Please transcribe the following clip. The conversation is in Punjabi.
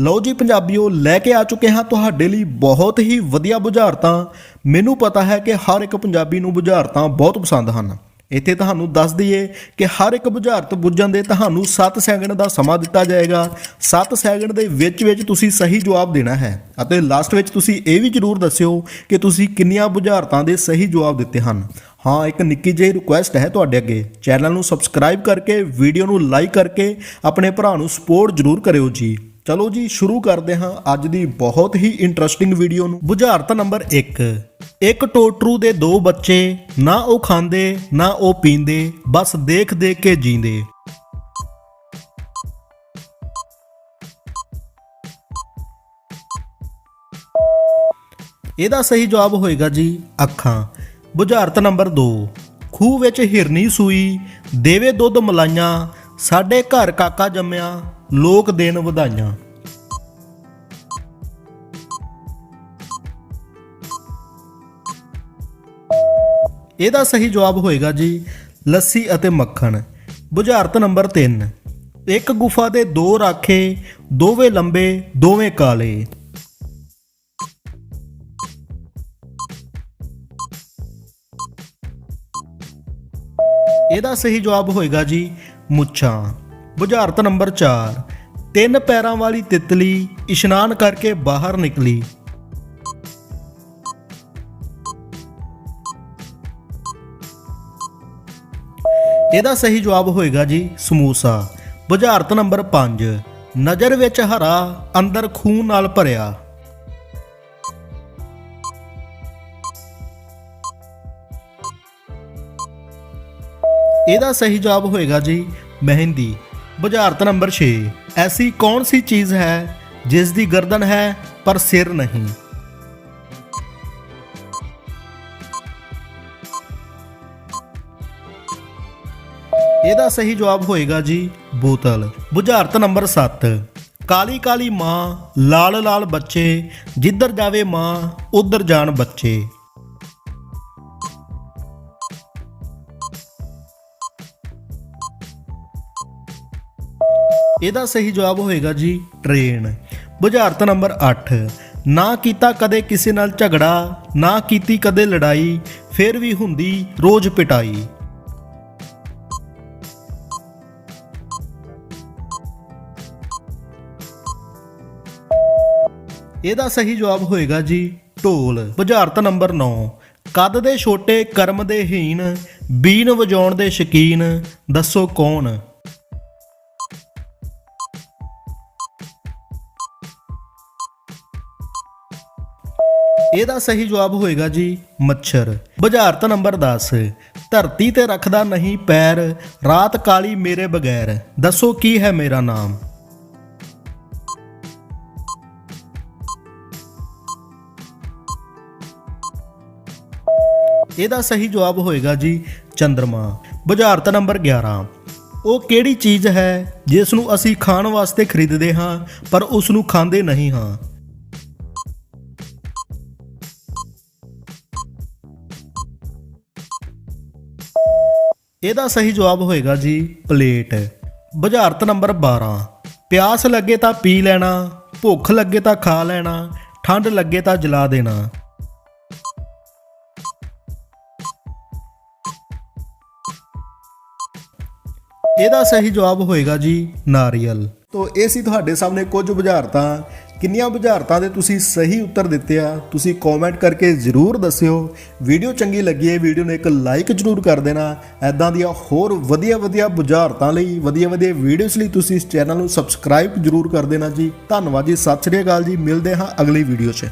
ਲਓ ਜੀ ਪੰਜਾਬੀਓ, ਲੈ ਕੇ ਆ ਚੁੱਕੇ ਹਾਂ ਤੁਹਾਡੇ ਲਈ ਬਹੁਤ ਹੀ ਵਧੀਆ ਬੁਝਾਰਤਾਂ। ਮੈਨੂੰ ਪਤਾ ਹੈ ਕਿ ਹਰ ਇੱਕ ਪੰਜਾਬੀ ਨੂੰ ਬੁਝਾਰਤਾਂ ਬਹੁਤ ਪਸੰਦ ਹਨ। ਇੱਥੇ ਤੁਹਾਨੂੰ ਦੱਸ ਦਈਏ ਕਿ ਹਰ ਇੱਕ ਬੁਝਾਰਤ ਬੁੱਝਣ ਦੇ ਤੁਹਾਨੂੰ 7 ਸੈਕਿੰਡ ਦਾ ਸਮਾਂ ਦਿੱਤਾ ਜਾਏਗਾ। 7 ਸੈਕਿੰਡ ਦੇ ਵਿੱਚ ਵਿੱਚ ਤੁਸੀਂ ਸਹੀ ਜਵਾਬ ਦੇਣਾ ਹੈ ਅਤੇ ਲਾਸਟ ਵਿੱਚ ਤੁਸੀਂ ਇਹ ਵੀ ਜ਼ਰੂਰ ਦੱਸਿਓ ਕਿ ਤੁਸੀਂ ਕਿੰਨੀਆਂ ਬੁਝਾਰਤਾਂ ਦੇ ਸਹੀ ਜਵਾਬ ਦਿੱਤੇ ਹਨ। ਹਾਂ, ਇੱਕ ਨਿੱਕੀ ਜਿਹੀ ਰਿਕੁਐਸਟ ਹੈ ਤੁਹਾਡੇ ਅੱਗੇ। ਚੈਨਲ ਨੂੰ ਸਬਸਕ੍ਰਾਈਬ ਕਰਕੇ ਵੀਡੀਓ ਨੂੰ ਲਾਈਕ ਕਰਕੇ, ਆਪਣੇ ਭਰਾ ਨੂੰ ਸਪੋਰਟ ਜ਼ਰੂਰ ਕਰਿਓ ਜੀ। ਚਲੋ ਜੀ, ਸ਼ੁਰੂ ਕਰਦੇ ਹਾਂ ਅੱਜ ਦੀ ਬਹੁਤ ਹੀ ਇੰਟਰਸਟਿੰਗ ਵੀਡੀਓ ਨੂੰ। ਬੁਝਾਰਤ ਨੰਬਰ 1 ਇੱਕ ਟੋਟਰੂ ਦੇ ਦੋ ਬੱਚੇ ਨਾ ਉਹ ਖਾਂਦੇ, ਨਾ ਉਹ ਪੀਂਦੇ, ਬਸ ਦੇਖ ਦੇਖ ਕੇ ਜੀਂਦੇ। ਇਹਦਾ ਸਹੀ ਜਵਾਬ ਹੋਏਗਾ ਜੀ ਅੱਖਾਂ। ਬੁਝਾਰਤ ਨੰਬਰ 2 ਖੂਹ ਵਿੱਚ ਹਿਰਨੀ ਸੂਈ, ਦੇਵੇ ਦੁੱਧ ਮਲਾਈਆਂ ਸਾਡੇ ਘਰ ਕਾਕਾ ਜੰਮਿਆ, ਲੋਕ ਦੇਣ ਵਧਾਈਆਂ। ਇਹਦਾ ਸਹੀ ਜਵਾਬ ਹੋਏਗਾ ਜੀ, ਲੱਸੀ ਅਤੇ ਮੱਖਣ। ਬੁਝਾਰਤ ਨੰਬਰ 3 ਇੱਕ ਗੁਫਾ ਦੇ ਦੋ ਰਾਖੇ, ਦੋਵੇਂ ਲੰਬੇ, ਦੋਵੇਂ ਕਾਲੇ। ਇਹਦਾ ਸਹੀ ਜਵਾਬ ਹੋਏਗਾ ਜੀ ਮੁੱਛਾਂ। ਬੁਝਾਰਤ ਨੰਬਰ 4 ਤਿੰਨ ਪੈਰਾਂ ਵਾਲੀ ਤਿਤਲੀ ਇਸ਼ਨਾਨ ਕਰਕੇ ਬਾਹਰ ਨਿਕਲੀ। ਇਹਦਾ ਸਹੀ ਜਵਾਬ ਹੋਏਗਾ ਜੀ ਸਮੋਸਾ। ਬੁਝਾਰਤ ਨੰਬਰ 5 ਨਜ਼ਰ ਵਿੱਚ ਹਰਾ, ਅੰਦਰ ਖੂਨ ਨਾਲ ਭਰਿਆ। ਇਹਦਾ ਸਹੀ ਜਵਾਬ ਹੋਏਗਾ ਜੀ ਮਹਿੰਦੀ। ਬੁਝਾਰਤ ਨੰਬਰ 6 ਐਸੀ ਕੌਣ ਸੀ ਚੀਜ਼ ਹੈ ਜਿਸ ਦੀ ਗਰਦਨ ਹੈ ਪਰ ਸਿਰ ਨਹੀਂ? ਇਹਦਾ ਸਹੀ ਜਵਾਬ ਹੋਏਗਾ ਜੀ ਬੋਤਲ। ਬੁਝਾਰਤ ਨੰਬਰ 7 ਕਾਲੀ ਕਾਲੀ ਮਾਂ, ਲਾਲ ਲਾਲ ਬੱਚੇ, ਜਿੱਧਰ ਜਾਵੇ ਮਾਂ, ਉਧਰ ਜਾਣ ਬੱਚੇ। ਇਹਦਾ ਸਹੀ ਜਵਾਬ ਹੋਏਗਾ ਜੀ ਟ੍ਰੇਨ। ਬੁਝਾਰਤ ਨੰਬਰ 8 ਨਾ ਕੀਤਾ ਕਦੇ ਕਿਸੇ ਨਾਲ ਝਗੜਾ, ਨਾ ਕੀਤੀ ਕਦੇ ਲੜਾਈ, ਫਿਰ ਵੀ ਹੁੰਦੀ ਰੋਜ਼ ਪਿਟਾਈ। ਇਹਦਾ ਸਹੀ ਜਵਾਬ ਹੋਏਗਾ ਜੀ ਢੋਲ। ਬੁਝਾਰਤ ਨੰਬਰ 9 ਕਦ ਦੇ ਛੋਟੇ, ਕਰਮ ਦੇ ਹੀਨ ਬੀਨ ਵਜਾਉਣ ਦੇ ਸ਼ਕੀਨ, ਦੱਸੋ ਕੌਣ? ਇਹਦਾ ਸਹੀ ਜਵਾਬ ਹੋਏਗਾ ਜੀ ਮੱਛਰ। ਬੁਝਾਰਤ ਨੰਬਰ 10 ਧਰਤੀ ਤੇ ਰੱਖਦਾ ਨਹੀਂ ਪੈਰ, ਰਾਤ ਕਾਲੀ ਮੇਰੇ ਬਗੈਰ, ਦੱਸੋ ਕੀ ਹੈ ਮੇਰਾ ਨਾਮ? ਇਹਦਾ ਸਹੀ ਜਵਾਬ ਹੋਏਗਾ ਜੀ ਚੰ드ਰਮਾ ਬੁਝਾਰਤ ਨੰਬਰ 11 ਉਹ ਕਿਹੜੀ ਚੀਜ਼ ਹੈ ਜਿਸ ਨੂੰ ਅਸੀਂ ਖਾਣ ਵਾਸਤੇ ਖਰੀਦਦੇ ਹਾਂ, ਪਰ ਉਸ ਨੂੰ ਖਾਂਦੇ ਨਹੀਂ ਹਾਂ? ਇਹਦਾ ਸਹੀ ਜਵਾਬ ਹੋਏਗਾ ਜੀ ਪਲੇਟ। ਬੁਝਾਰਤ ਨੰਬਰ 12 ਪਿਆਸ ਲੱਗੇ ਤਾਂ ਪੀ ਲੈਣਾ, ਭੁੱਖ ਲੱਗੇ ਤਾਂ ਖਾ ਲੈਣਾ, ਠੰਡ ਲੱਗੇ ਤਾਂ ਜਲਾ ਦੇਣਾ। ਇਹਦਾ ਸਹੀ ਜਵਾਬ ਹੋਏਗਾ ਜੀ ਨਾਰੀਅਲ। ਤੋਂ ਇਹ ਸੀ ਤੁਹਾਡੇ ਸਾਹਮਣੇ ਕੁਝ ਬੁਝਾਰਤਾਂ। ਕਿੰਨੀਆਂ ਬੁਝਾਰਤਾਂ ਦੇ ਤੁਸੀਂ ਸਹੀ ਉੱਤਰ ਦਿੱਤੇ ਆ, ਤੁਸੀਂ ਕਮੈਂਟ ਕਰਕੇ ਜ਼ਰੂਰ ਦੱਸਿਓ। ਵੀਡੀਓ ਚੰਗੀ ਲੱਗੀ ਹੈ, ਵੀਡੀਓ ਨੂੰ ਇੱਕ ਲਾਈਕ ਜ਼ਰੂਰ ਕਰ ਦੇਣਾ। ਐਦਾਂ ਦੀਆਂ ਹੋਰ ਵਧੀਆ ਵਧੀਆ ਬੁਝਾਰਤਾਂ ਲਈ, ਵਧੀਆ ਵਧੀਆ ਵੀਡੀਓਜ਼ ਲਈ ਤੁਸੀਂ ਇਸ ਚੈਨਲ ਨੂੰ ਸਬਸਕ੍ਰਾਈਬ ਜ਼ਰੂਰ ਕਰ ਦੇਣਾ ਜੀ। ਧੰਨਵਾਦ ਜੀ, ਸਤਿ ਸ਼੍ਰੀ ਅਕਾਲ ਜੀ, ਮਿਲਦੇ ਹਾਂ ਅਗਲੀ ਵੀਡੀਓ 'ਚ।